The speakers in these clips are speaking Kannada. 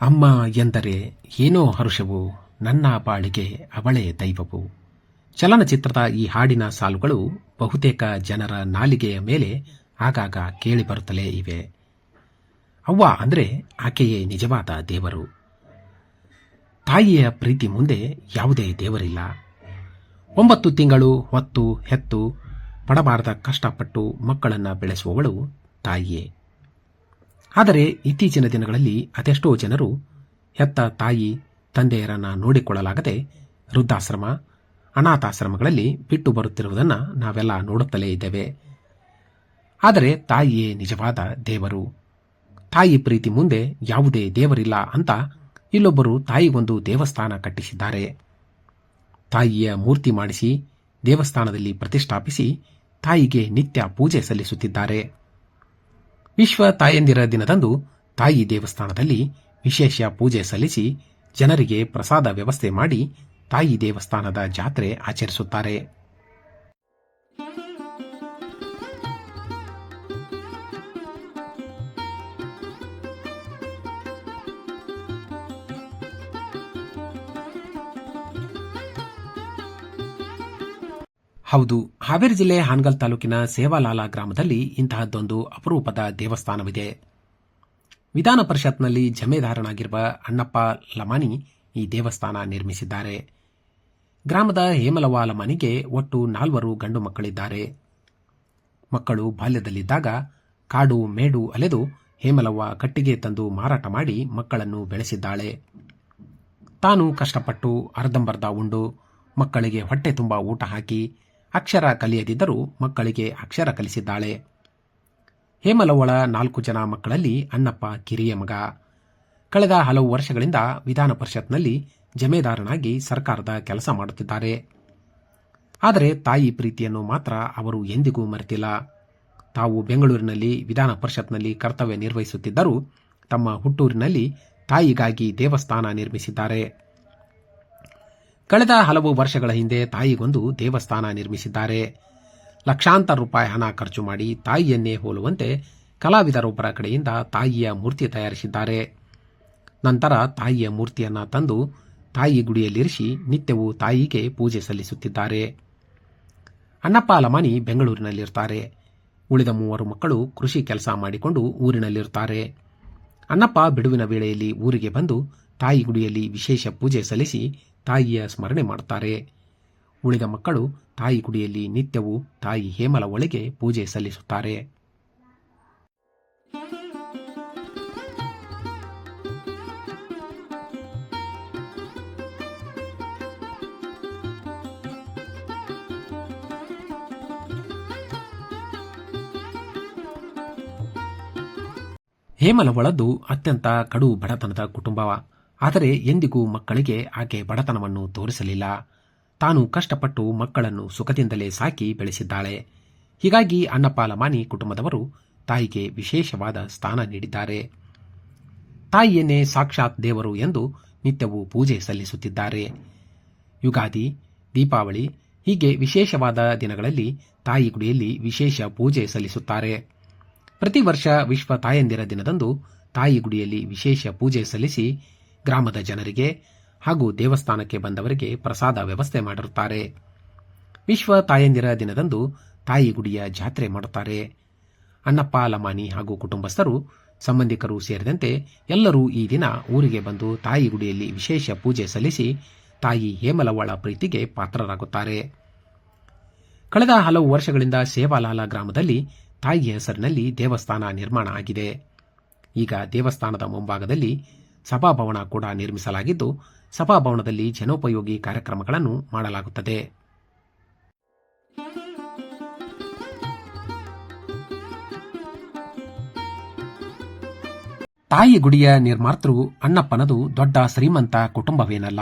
ಅಮ್ಮ ಎಂದರೆ ಏನೋ ಹರುಷವು, ನನ್ನ ಬಾಳಿಗೆ ಅವಳೇ ದೈವವು. ಚಲನಚಿತ್ರದ ಈ ಹಾಡಿನ ಸಾಲುಗಳು ಬಹುತೇಕ ಜನರ ನಾಲಿಗೆಯ ಮೇಲೆ ಆಗಾಗ ಕೇಳಿಬರುತ್ತಲೇ ಇವೆ. ಅವ್ವ ಅಂದರೆ ಆಕೆಯೇ ನಿಜವಾದ ದೇವರು. ತಾಯಿಯ ಪ್ರೀತಿ ಮುಂದೆ ಯಾವುದೇ ದೇವರಿಲ್ಲ. ಒಂಬತ್ತು ತಿಂಗಳು, ಹೊತ್ತು, ಹೆತ್ತು, ಪಡಬಾರದ ಕಷ್ಟಪಟ್ಟು ಮಕ್ಕಳನ್ನು ಬೆಳೆಸುವವಳು ತಾಯಿಯೇ. ಆದರೆ ಇತ್ತೀಚಿನ ದಿನಗಳಲ್ಲಿ ಅದೆಷ್ಟೋ ಜನರು ಹೆತ್ತ ತಾಯಿ, ತಂದೆಯರನ್ನು ನೋಡಿಕೊಳ್ಳಲಾಗದೆ ವೃದ್ಧಾಶ್ರಮ, ಅನಾಥಾಶ್ರಮಗಳಲ್ಲಿ ಬಿಟ್ಟು ಬರುತ್ತಿರುವುದನ್ನು ನಾವೆಲ್ಲ ನೋಡುತ್ತಲೇ ಇದ್ದೇವೆ. ಆದರೆ ತಾಯಿಯೇ ನಿಜವಾದ ದೇವರು. ತಾಯಿ ಪ್ರೀತಿ ಮುಂದೆ ಯಾವುದೇ ದೇವರಿಲ್ಲ ಅಂತ ಇಲ್ಲೊಬ್ಬರು ತಾಯಿಗೊಂದು ದೇವಸ್ಥಾನ ಕಟ್ಟಿಸಿದ್ದಾರೆ. ತಾಯಿಯ ಮೂರ್ತಿ ಮಾಡಿಸಿ ದೇವಸ್ಥಾನದಲ್ಲಿ ಪ್ರತಿಷ್ಠಾಪಿಸಿ ತಾಯಿಗೆ ನಿತ್ಯ ಪೂಜೆ ಸಲ್ಲಿಸುತ್ತಿದ್ದಾರೆ. ವಿಶ್ವ ತಾಯಂದಿರ ದಿನದಂದು ತಾಯಿ ದೇವಸ್ಥಾನದಲ್ಲಿ ವಿಶೇಷ ಪೂಜೆ ಸಲ್ಲಿಸಿ ಜನರಿಗೆ ಪ್ರಸಾದ ವ್ಯವಸ್ಥೆ ಮಾಡಿ ತಾಯಿ ದೇವಸ್ಥಾನದ ಜಾತ್ರೆ ಆಚರಿಸುತ್ತಾರೆ. ಹೌದು, ಹಾವೇರಿ ಜಿಲ್ಲೆ ಹಾನಗಲ್ ತಾಲೂಕಿನ ಸೇವಾಲಾಲ ಗ್ರಾಮದಲ್ಲಿ ಇಂತಹದ್ದೊಂದು ಅಪರೂಪದ ದೇವಸ್ಥಾನವಿದೆ. ವಿಧಾನ ಪರಿಷತ್ನಲ್ಲಿ ಜಮೆದಾರನಾಗಿರುವ ಅಣ್ಣಪ್ಪ ಲಮಾನಿ ಈ ದೇವಸ್ಥಾನ ನಿರ್ಮಿಸಿದ್ದಾರೆ. ಗ್ರಾಮದ ಹೇಮಲವ ಲಮಾನಿಗೆ ಒಟ್ಟು ನಾಲ್ವರು ಗಂಡು ಮಕ್ಕಳಿದ್ದಾರೆ. ಮಕ್ಕಳು ಬಾಲ್ಯದಲ್ಲಿದ್ದಾಗ ಕಾಡು ಮೇಡು ಅಲೆದು ಹೇಮಲವ್ವ ಕಟ್ಟಿಗೆ ತಂದು ಮಾರಾಟ ಮಾಡಿ ಮಕ್ಕಳನ್ನು ಬೆಳೆಸಿದ್ದಾಳೆ. ತಾನು ಕಷ್ಟಪಟ್ಟು ಅರ್ಧಂಬರ್ಧ ಉಂಡು ಮಕ್ಕಳಿಗೆ ಹೊಟ್ಟೆ ತುಂಬ ಊಟ ಹಾಕಿ ಅಕ್ಷರ ಕಲಿಯದಿದ್ದರೂ ಮಕ್ಕಳಿಗೆ ಅಕ್ಷರ ಕಲಿಸಿದ್ದಾಳೆ. ಹೇಮಲವ್ವಳ ನಾಲ್ಕು ಜನ ಮಕ್ಕಳಲ್ಲಿ ಅಣ್ಣಪ್ಪ, ಕಿರಿಯ ಮಗ. ಕಳೆದ ಹಲವು ವರ್ಷಗಳಿಂದ ವಿಧಾನ ಪರಿಷತ್ನಲ್ಲಿ ಜಮೇದಾರನಾಗಿ ಸರ್ಕಾರದ ಕೆಲಸ ಮಾಡುತ್ತಿದ್ದಾರೆ. ಆದರೆ ತಾಯಿ ಪ್ರೀತಿಯನ್ನು ಮಾತ್ರ ಅವರು ಎಂದಿಗೂ ಮರೆತಿಲ್ಲ. ತಾವು ಬೆಂಗಳೂರಿನಲ್ಲಿ ವಿಧಾನ ಪರಿಷತ್ನಲ್ಲಿ ಕರ್ತವ್ಯ ನಿರ್ವಹಿಸುತ್ತಿದ್ದರೂ ತಮ್ಮ ಹುಟ್ಟೂರಿನಲ್ಲಿ ತಾಯಿಗಾಗಿ ದೇವಸ್ಥಾನ ನಿರ್ಮಿಸಿದ್ದಾರೆ. ಕಳೆದ ಹಲವು ವರ್ಷಗಳ ಹಿಂದೆ ತಾಯಿಗೊಂದು ದೇವಸ್ಥಾನ ನಿರ್ಮಿಸಿದ್ದಾರೆ. ಲಕ್ಷಾಂತರ ರೂಪಾಯಿ ಹಣ ಖರ್ಚು ಮಾಡಿ ತಾಯಿಯನ್ನೇ ಹೋಲುವಂತೆ ಕಲಾವಿದರೊಬ್ಬರ ಕಡೆಯಿಂದ ತಾಯಿಯ ಮೂರ್ತಿ ತಯಾರಿಸಿದ್ದಾರೆ. ನಂತರ ತಾಯಿಯ ಮೂರ್ತಿಯನ್ನ ತಂದು ತಾಯಿ ಗುಡಿಯಲ್ಲಿರಿಸಿ ನಿತ್ಯವೂ ತಾಯಿಗೆ ಪೂಜೆ ಸಲ್ಲಿಸುತ್ತಿದ್ದಾರೆ. ಅಣ್ಣಪ್ಪ ಅಲಮಾನಿ ಬೆಂಗಳೂರಿನಲ್ಲಿರ್ತಾರೆ. ಉಳಿದ ಮೂವರು ಮಕ್ಕಳು ಕೃಷಿ ಕೆಲಸ ಮಾಡಿಕೊಂಡು ಊರಿನಲ್ಲಿರುತ್ತಾರೆ ಅಣ್ಣಪ್ಪ ಬಿಡುವಿನ ವೇಳೆಯಲ್ಲಿ ಊರಿಗೆ ಬಂದು ತಾಯಿ ಗುಡಿಯಲ್ಲಿ ವಿಶೇಷ ಪೂಜೆ ಸಲ್ಲಿಸಿ ತಾಯಿಯ ಸ್ಮರಣೆ ಮಾಡುತ್ತಾರೆ ಉಳಿದ ಮಕ್ಕಳು ತಾಯಿ ಗುಡಿಯಲ್ಲಿ ನಿತ್ಯವೂ ತಾಯಿ ಹೇಮಲ ಒಳಗೆ ಪೂಜೆ ಸಲ್ಲಿಸುತ್ತಾರೆ. ಹೇಮಲ ಒಳದ್ದು ಅತ್ಯಂತ ಕಡು ಬಡತನದ ಕುಟುಂಬ ಆದರೆ ಎಂದಿಗೂ ಮಕ್ಕಳಿಗೆ ಆಕೆ ಬಡತನವನ್ನು ತೋರಿಸಲಿಲ್ಲ. ತಾನು ಕಷ್ಟಪಟ್ಟು ಮಕ್ಕಳನ್ನು ಸುಖದಿಂದಲೇ ಸಾಕಿ ಬೆಳೆಸಿದ್ದಾಳೆ. ಹೀಗಾಗಿ ಲಮಾನಿ ಕುಟುಂಬದವರು ತಾಯಿಗೆ ವಿಶೇಷವಾದ ಸ್ಥಾನ ನೀಡಿದ್ದಾರೆ. ತಾಯಿಯನ್ನೇ ಸಾಕ್ಷಾತ್ ದೇವರು ಎಂದು ನಿತ್ಯವೂ ಪೂಜೆ ಸಲ್ಲಿಸುತ್ತಿದ್ದಾರೆ. ಯುಗಾದಿ, ದೀಪಾವಳಿ ಹೀಗೆ ವಿಶೇಷವಾದ ದಿನಗಳಲ್ಲಿ ತಾಯಿ ಗುಡಿಯಲ್ಲಿ ವಿಶೇಷ ಪೂಜೆ ಸಲ್ಲಿಸುತ್ತಾರೆ. ಪ್ರತಿ ವರ್ಷ ವಿಶ್ವ ತಾಯಂದಿರ ದಿನದಂದು ತಾಯಿ ಗುಡಿಯಲ್ಲಿ ವಿಶೇಷ ಪೂಜೆ ಸಲ್ಲಿಸಿ ಗ್ರಾಮದ ಜನರಿಗೆ ಹಾಗೂ ದೇವಸ್ಥಾನಕ್ಕೆ ಬಂದವರಿಗೆ ಪ್ರಸಾದ ವ್ಯವಸ್ಥೆ ಮಾಡಿರುತ್ತಾರೆ. ವಿಶ್ವ ತಾಯಂದಿರ ದಿನದಂದು ತಾಯಿ ಗುಡಿಯ ಜಾತ್ರೆ ಮಾಡುತ್ತಾರೆ. ಅಣ್ಣಪ್ಪ ಲಮಾನಿ ಹಾಗೂ ಕುಟುಂಬಸ್ಥರು, ಸಂಬಂಧಿಕರು ಸೇರಿದಂತೆ ಎಲ್ಲರೂ ಈ ದಿನ ಊರಿಗೆ ಬಂದು ತಾಯಿ ಗುಡಿಯಲ್ಲಿ ವಿಶೇಷ ಪೂಜೆ ಸಲ್ಲಿಸಿ ತಾಯಿ ಹೇಮಲವಾಳ ಪ್ರೀತಿಗೆ ಪಾತ್ರರಾಗುತ್ತಾರೆ. ಕಳೆದ ಹಲವು ವರ್ಷಗಳಿಂದ ಸೇವಾಲಾಲ ಗ್ರಾಮದಲ್ಲಿ ತಾಯಿಯ ಹೆಸರಿನಲ್ಲಿ ದೇವಸ್ಥಾನ ನಿರ್ಮಾಣ ಆಗಿದೆ. ಈಗ ದೇವಸ್ಥಾನದ ಮುಂಭಾಗದಲ್ಲಿ ಸಭಾಭವನ ಕೂಡ ನಿರ್ಮಿಸಲಾಗಿದ್ದು, ಸಭಾಭವನದಲ್ಲಿ ಜನೋಪಯೋಗಿ ಕಾರ್ಯಕ್ರಮಗಳನ್ನು ಮಾಡಲಾಗುತ್ತದೆ. ತಾಯಿ ಗುಡಿಯ ನಿರ್ಮಾತೃ ಅಣ್ಣಪ್ಪನದು ದೊಡ್ಡ ಶ್ರೀಮಂತ ಕುಟುಂಬವೇನಲ್ಲ.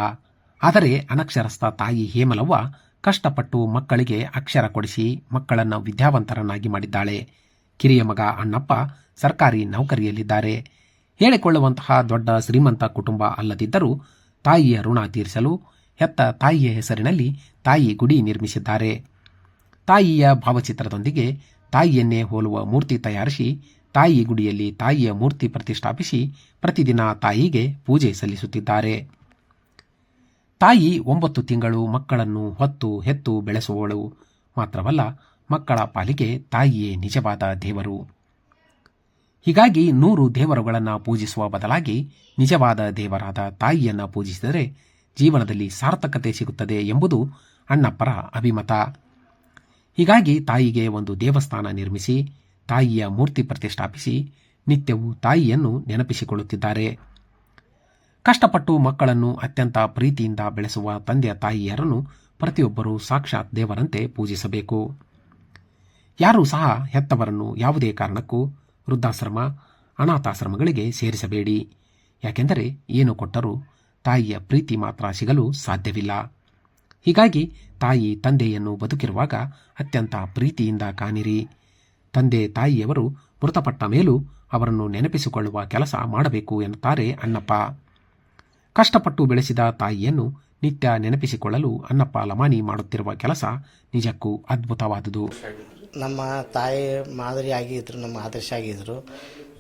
ಆದರೆ ಅನಕ್ಷರಸ್ಥ ತಾಯಿ ಹೇಮಲವ್ವ ಕಷ್ಟಪಟ್ಟು ಮಕ್ಕಳಿಗೆ ಅಕ್ಷರ ಕೊಡಿಸಿ ಮಕ್ಕಳನ್ನು ವಿದ್ಯಾವಂತರನ್ನಾಗಿ ಮಾಡಿದ್ದಾಳೆ. ಕಿರಿಯ ಮಗ ಅಣ್ಣಪ್ಪ ಸರ್ಕಾರಿ ನೌಕರಿಯಲ್ಲಿದ್ದಾರೆ. ಹೇಳಿಕೊಳ್ಳುವಂತಹ ದೊಡ್ಡ ಶ್ರೀಮಂತ ಕುಟುಂಬ ಅಲ್ಲದಿದ್ದರೂ ತಾಯಿಯ ಋಣ ತೀರಿಸಲು ಹೆತ್ತ ತಾಯಿಯ ಹೆಸರಿನಲ್ಲಿ ತಾಯಿ ಗುಡಿ ನಿರ್ಮಿಸಿದ್ದಾರೆ. ತಾಯಿಯ ಭಾವಚಿತ್ರದೊಂದಿಗೆ ತಾಯಿಯನ್ನೇ ಹೋಲುವ ಮೂರ್ತಿ ತಯಾರಿಸಿ ತಾಯಿ ಗುಡಿಯಲ್ಲಿ ತಾಯಿಯ ಮೂರ್ತಿ ಪ್ರತಿಷ್ಠಾಪಿಸಿ ಪ್ರತಿದಿನ ತಾಯಿಗೆ ಪೂಜೆ ಸಲ್ಲಿಸುತ್ತಿದ್ದಾರೆ. ತಾಯಿ ಒಂಬತ್ತು ತಿಂಗಳು ಮಕ್ಕಳನ್ನು ಹೊತ್ತು ಹೆತ್ತು ಬೆಳೆಸುವವಳು. ಮಾತ್ರವಲ್ಲ ಮಕ್ಕಳ ಪಾಲಿಗೆ ತಾಯಿಯೇ ನಿಜವಾದ ದೇವರು. ಹೀಗಾಗಿ ನೂರು ದೇವರುಗಳನ್ನು ಪೂಜಿಸುವ ಬದಲಾಗಿ ನಿಜವಾದ ದೇವರಾದ ತಾಯಿಯನ್ನು ಪೂಜಿಸಿದರೆ ಜೀವನದಲ್ಲಿ ಸಾರ್ಥಕತೆ ಸಿಗುತ್ತದೆ ಎಂಬುದು ಅಣ್ಣಪ್ಪರ ಅಭಿಮತ. ಹೀಗಾಗಿ ತಾಯಿಗೆ ಒಂದು ದೇವಸ್ಥಾನ ನಿರ್ಮಿಸಿ, ತಾಯಿಯ ಮೂರ್ತಿ ಪ್ರತಿಷ್ಠಾಪಿಸಿ, ನಿತ್ಯವೂ ತಾಯಿಯನ್ನು ನೆನಪಿಸಿಕೊಳ್ಳುತ್ತಿದ್ದಾರೆ. ಕಷ್ಟಪಟ್ಟು ಮಕ್ಕಳನ್ನು ಅತ್ಯಂತ ಪ್ರೀತಿಯಿಂದ ಬೆಳೆಸುವ ತಂದೆಯ ತಾಯಿಯರನ್ನು ಪ್ರತಿಯೊಬ್ಬರೂ ಸಾಕ್ಷಾತ್ ದೇವರಂತೆ ಪೂಜಿಸಬೇಕು. ಯಾರೂ ಸಹ ಹೆತ್ತವರನ್ನು ಯಾವುದೇ ಕಾರಣಕ್ಕೂ ವೃದ್ಧಾಶ್ರಮ, ಅನಾಥಾಶ್ರಮಗಳಿಗೆ ಸೇರಿಸಬೇಡಿ. ಯಾಕೆಂದರೆ ಏನು ಕೊಟ್ಟರೂ ತಾಯಿಯ ಪ್ರೀತಿ ಮಾತ್ರ ಸಿಗಲು ಸಾಧ್ಯವಿಲ್ಲ. ಹೀಗಾಗಿ ತಾಯಿ ತಂದೆಯನ್ನು ಬದುಕಿರುವಾಗ ಅತ್ಯಂತ ಪ್ರೀತಿಯಿಂದ ಕಾಣಿರಿ. ತಂದೆ ತಾಯಿಯವರು ಮೃತಪಟ್ಟ ಮೇಲೂ ಅವರನ್ನು ನೆನಪಿಸಿಕೊಳ್ಳುವ ಕೆಲಸ ಮಾಡಬೇಕು ಎನ್ನುತ್ತಾರೆ ಅಣ್ಣಪ್ಪ. ಕಷ್ಟಪಟ್ಟು ಬೆಳೆಸಿದ ತಾಯಿಯನ್ನು ನಿತ್ಯ ನೆನಪಿಸಿಕೊಳ್ಳಲು ಅಣ್ಣಪ್ಪ ಲಮಾನಿ ಮಾಡುತ್ತಿರುವ ಕೆಲಸ ನಿಜಕ್ಕೂ ಅದ್ಭುತವಾದುದು. ನಮ್ಮ ತಾಯಿ ಮಾದರಿ ಇದ್ದರು ನಮ್ಮ ಆದರ್ಶ ಆಗಿದ್ದರು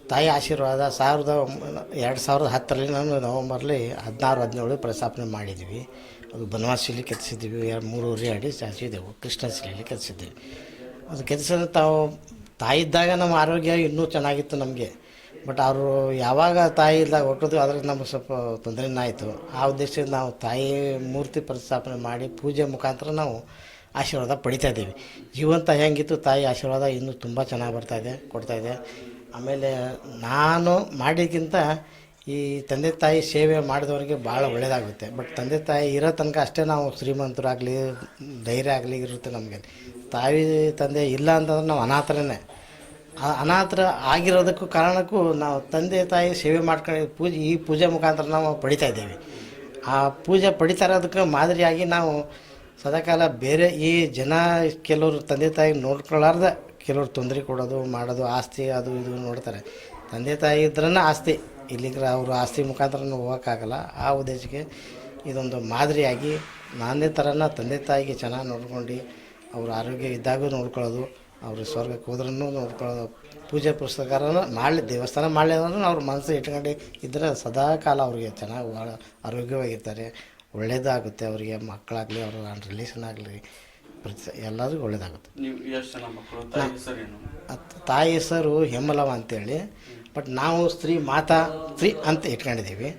ತಾಯಿ ಆಶೀರ್ವಾದ ಸಾವಿರದ ಎರಡು ಸಾವಿರದ ಹತ್ತರಲ್ಲಿ ನಾನು ನವಂಬರ್ಲಿ ಹದಿನಾರು, ಹದಿನೇಳು ಪ್ರಸ್ತಾಪನೆ ಮಾಡಿದ್ವಿ. ಅದು ಬನವಾಸಿಲಿ ಕೆತ್ತಿಸಿದ್ವಿ, ಎರಡು ಮೂರುವರೆ ಅಡಿ ಸಾಸಿದೆವು ಕೃಷ್ಣಶಿಲೆಯಲ್ಲಿ ಕೆತ್ತಿಸಿದ್ವಿ. ಅದು ಕೆತ್ತಿಸಿದ ತಾವು, ತಾಯಿ ಇದ್ದಾಗ ನಮ್ಮ ಆರೋಗ್ಯ ಇನ್ನೂ ಚೆನ್ನಾಗಿತ್ತು ನಮಗೆ. ಬಟ್ ಅವರು ಯಾವಾಗ ತಾಯಿ ಇದ್ದಾಗ ಹೊಟ್ಟೋದು ಅದ್ರಲ್ಲಿ ನಮಗೆ ಸ್ವಲ್ಪ ತೊಂದರೆನಾಯಿತು ಆ ಉದ್ದೇಶದಿಂದ ನಾವು ತಾಯಿ ಮೂರ್ತಿ ಪ್ರತಿಷ್ಠಾಪನೆ ಮಾಡಿ ಪೂಜೆ ಮುಖಾಂತರ ನಾವು ಆಶೀರ್ವಾದ ಪಡಿತಾ ಇದ್ದೀವಿ. ಜೀವಂತ ಹೆಂಗಿತ್ತು ತಾಯಿ ಆಶೀರ್ವಾದ ಇನ್ನೂ ತುಂಬ ಚೆನ್ನಾಗಿ ಬರ್ತಾಯಿದೆ ಕೊಡ್ತಾಯಿದೆ ಆಮೇಲೆ ನಾನು ಮಾಡಿದ್ದಕ್ಕಿಂತ ಈ ತಂದೆ ತಾಯಿ ಸೇವೆ ಮಾಡಿದವರಿಗೆ ಭಾಳ ಒಳ್ಳೆಯದಾಗುತ್ತೆ ಬಟ್ ತಂದೆ ತಾಯಿ ಇರೋ ತನಕ ಅಷ್ಟೇ ನಾವು ಶ್ರೀಮಂತರಾಗಲಿ, ಧೈರ್ಯ ಆಗಲಿ ಇರುತ್ತೆ ನಮಗೆ. ತಾಯಿ, ತಂದೆ ಇಲ್ಲ ಅಂತಂದ್ರೆ ನಾವು ಅನಾಥರೇ ಅನಾಥರ ಆಗಿರೋದಕ್ಕೂ ಕಾರಣಕ್ಕೂ ನಾವು ತಂದೆ ತಾಯಿ ಸೇವೆ ಮಾಡ್ಕೊಂಡು ಪೂಜೆ, ಈ ಪೂಜೆ ಮುಖಾಂತರ ನಾವು ಪಡಿತಾ ಇದ್ದೇವೆ. ಆ ಪೂಜೆ ಪಡಿತಾ ಇರೋದಕ್ಕೆ ಮಾದರಿಯಾಗಿ ನಾವು ಸದಾಕಾಲ ಬೇರೆ ಈ ಜನ ಕೆಲವರು ತಂದೆ ತಾಯಿ ನೋಡ್ಕೊಳ್ಳಾರ್ದ, ಕೆಲವರು ತೊಂದರೆ ಕೊಡೋದು, ಮಾಡೋದು, ಆಸ್ತಿ ಅದು ಇದು ನೋಡ್ತಾರೆ. ತಂದೆ ತಾಯಿ ಇದ್ರೂ ಆಸ್ತಿ, ಇಲ್ಲಿಗ್ರ ಅವರು ಆಸ್ತಿ ಮುಖಾಂತರ ಹೋಗೋಕ್ಕಾಗಲ್ಲ. ಆ ಉದ್ದೇಶಕ್ಕೆ ಇದೊಂದು ಮಾದರಿಯಾಗಿ ನಾನೇ ಥರನ ತಂದೆ ತಾಯಿಗೆ ಚೆನ್ನಾಗಿ ನೋಡ್ಕೊಂಡು ಅವ್ರ ಆರೋಗ್ಯ ಇದ್ದಾಗೂ ನೋಡ್ಕೊಳ್ಳೋದು, ಅವರು ಸ್ವರ್ಗಕ್ಕೆ ಹೋದ್ರೂ ನೋಡ್ಕೊಳ್ಳೋದು, ಪೂಜೆ ಪುಸ್ತಕನ ಮಾಡಲಿ, ದೇವಸ್ಥಾನ ಮಾಡಲಿ ಅಂದ್ರೆ ಅವ್ರ ಮನಸ್ಸು ಇಟ್ಕೊಂಡು ಇದ್ದರೆ ಸದಾ ಕಾಲ ಅವ್ರಿಗೆ ಚೆನ್ನಾಗಿ ಆರೋಗ್ಯವಾಗಿರ್ತಾರೆ. ಒಳ್ಳೇದಾಗುತ್ತೆ ಅವರಿಗೆ ಮಕ್ಕಳಾಗಲಿ ಅವ್ರ ರಿಲೇಷನ್ ಆಗಲಿ ಪ್ರತಿ ಎಲ್ಲರಿಗೂ ಒಳ್ಳೇದಾಗುತ್ತೆ. ನೀವು ಎಷ್ಟು ಜನ ಮಕ್ಕಳು? ತಾಯಿ ಹೆಸರೇನು ತಾಯಿ ಹೆಸರು ಹೆಮ್ಮಲವ ಅಂತೇಳಿ. ಬಟ್ ನಾವು ಸ್ತ್ರೀ ಮಾತಾ ಸ್ತ್ರೀ ಅಂತ ಇಟ್ಕೊಂಡಿದ್ದೀವಿ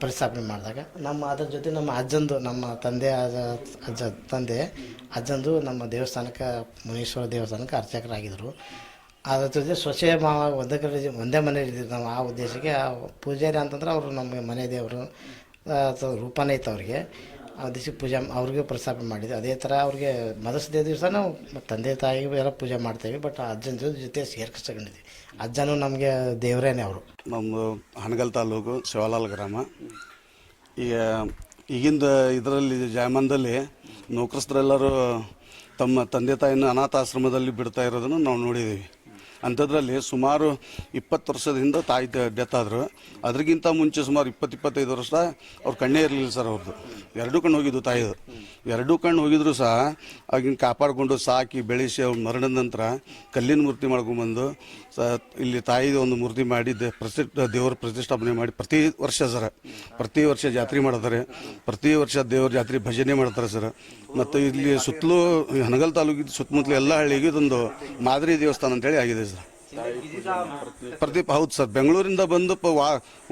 ಪ್ರತಿಸ್ಥಾಪನೆ ಪ್ರತಿಷ್ಠಾಪನೆ ಮಾಡಿದಾಗ. ನಮ್ಮ ಅದ್ರ ಜೊತೆ ನಮ್ಮ ಅಜ್ಜಂದು ನಮ್ಮ ತಂದೆ ಅಜ್ಜ ಅಜ್ಜ ತಂದೆ ಅಜ್ಜಂದು ನಮ್ಮ ದೇವಸ್ಥಾನಕ್ಕೆ ಮುನೀಶ್ವರ ದೇವಸ್ಥಾನಕ್ಕೆ ಅರ್ಚಕರಾಗಿದ್ದರು. ಅದ್ರ ಜೊತೆ ಸ್ವಚ್ಛ ಮಾವ ಒಂದೇ ಕಡೆ ಒಂದೇ ಮನೇಲಿ ಇದ್ದಿದ್ದು ನಾವು ಆ ಉದ್ದೇಶಕ್ಕೆ ಆ ಪೂಜಾರಿ ಅಂತಂದ್ರೆ ಅವರು ನಮ್ಮ ಮನೆ ದೇವರು. ರೂಪನೇ ಇತ್ತು ಅವ್ರಿಗೆ. ಆ ದಿವಸ ಪೂಜೆ ಅವ್ರಿಗೆ ಪ್ರಸ್ತಾಪ ಮಾಡಿದ್ವಿ. ಅದೇ ಥರ ಅವ್ರಿಗೆ ಮದಸ್ದೇ ದಿವಸ ನಾವು ತಂದೆ ತಾಯಿ ಎಲ್ಲ ಪೂಜೆ ಮಾಡ್ತೇವೆ. ಬಟ್ ಅಜ್ಜನ ಜೊತೆ ಜೊತೆ ಸೇರ್ಕಿಸ್ಕೊಂಡಿದ್ವಿ. ಅಜ್ಜನೂ ನಮಗೆ ದೇವರೇನೆ ಅವರು. ನಮ್ಮದು ಹಣಗಲ್ ತಾಲೂಕು ಶಿವಲಾಲ್ ಗ್ರಾಮ. ಈಗ ಈಗಿಂದ ಇದರಲ್ಲಿ ಜಾಮಾನದಲ್ಲಿ ನೌಕರಸ್ಥರೆಲ್ಲರೂ ತಮ್ಮ ತಂದೆ ತಾಯಿನ ಅನಾಥಾಶ್ರಮದಲ್ಲಿ ಬಿಡ್ತಾ ಇರೋದನ್ನು ನಾವು ನೋಡಿದ್ದೀವಿ. ಅಂಥದ್ರಲ್ಲಿ ಸುಮಾರು ಇಪ್ಪತ್ತು ವರ್ಷದಿಂದ ತಾಯಿ ಡೆತ್ ಆದರು. ಅದ್ರಿಗಿಂತ ಮುಂಚೆ ಸುಮಾರು ಇಪ್ಪತ್ತು ಇಪ್ಪತ್ತೈದು ವರ್ಷ ಅವ್ರ ಕಣ್ಣೇ ಇರಲಿಲ್ಲ ಸರ್ ಅವ್ರದ್ದು ಎರಡೂ ಕಣ್ಣು ಹೋಗಿದ್ದು ತಾಯಿದು. ಎರಡೂ ಕಣ್ಣು ಹೋಗಿದ್ರು ಸಹ, ಆಗಿನ ಕಾಪಾಡಿಕೊಂಡು ಸಾಕಿ ಬೆಳೆಸಿ ಅವ್ರ ಮರಣದ ನಂತರ ಕಲ್ಲಿನ ಮೂರ್ತಿ ಮಾಡ್ಕೊಂಬಂದು, ಸ, ಇಲ್ಲಿ ತಾಯಿದು ಒಂದು ಮೂರ್ತಿ ಮಾಡಿ ದೇ, ಪ್ರತಿಷ್ಠ, ದೇವರ ಪ್ರತಿಷ್ಠಾಪನೆ ಮಾಡಿ ಪ್ರತಿ ವರ್ಷ ಸರ್, ಪ್ರತಿ ವರ್ಷ ಜಾತ್ರೆ ಮಾಡ್ತಾರೆ. ಪ್ರತಿ ವರ್ಷ ದೇವ್ರ ಜಾತ್ರೆ ಭಜನೆ ಮಾಡ್ತಾರೆ ಸರ್. ಮತ್ತು ಇಲ್ಲಿ ಸುತ್ತಲೂ ಹನಗಲ್ ತಾಲೂಕಿದ ಸುತ್ತಮುತ್ತಲು ಎಲ್ಲ ಹಳ್ಳಿಗೆ ಇದೊಂದು ಮಾದರಿ ದೇವಸ್ಥಾನ ಅಂತೇಳಿ ಆಗಿದೆ ಸರ್. ಪ್ರತಿ ಹೌದು ಸರ್. ಬೆಂಗಳೂರಿಂದ ಬಂದು ಪ ವಾ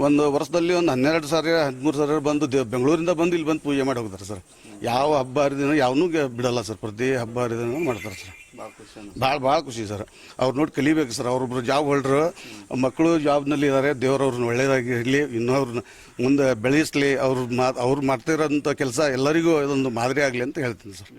ಒಂದು ವರ್ಷದಲ್ಲಿ ಒಂದು ಹನ್ನೆರಡು ಸಾವಿರ ಹದಿಮೂರು ಸಾವಿರ ಬಂದು ದೇವ್ ಬೆಂಗಳೂರಿಂದ ಬಂದು ಇಲ್ಲಿ ಬಂದು ಪೂಜೆ ಮಾಡಿ ಹೋಗ್ತಾರೆ ಸರ್. ಯಾವ ಹಬ್ಬ ಹರಿದಿನ ಯಾವನೂ ಬಿಡಲ್ಲ ಸರ್. ಪ್ರತಿ ಹಬ್ಬ ಹರಿದಿನ ಮಾಡ್ತಾರೆ ಸರ್. ಭಾಳ ಭಾಳ ಖುಷಿ ಸರ್. ಅವ್ರು ನೋಡಿ ಕಲಿಬೇಕು ಸರ್. ಅವ್ರೊಬ್ರು ಜಾಬ್ ಹೊಲ್ಡ್ರು ಮಕ್ಕಳು ಜಾಬ್ನಲ್ಲಿ ಇದ್ದಾರೆ ದೇವರವ್ರನ್ನ ಒಳ್ಳೇದಾಗಿ ಇರಲಿ. ಇನ್ನೂ ಅವ್ರನ್ನ ಮುಂದೆ ಬೆಳೆಸಲಿ. ಅವ್ರ ಮಾ ಅವ್ರು ಮಾಡ್ತಿರೋಂಥ ಕೆಲಸ ಎಲ್ಲರಿಗೂ ಇದೊಂದು ಮಾದರಿ ಆಗಲಿ ಅಂತ ಹೇಳ್ತೀನಿ ಸರ್.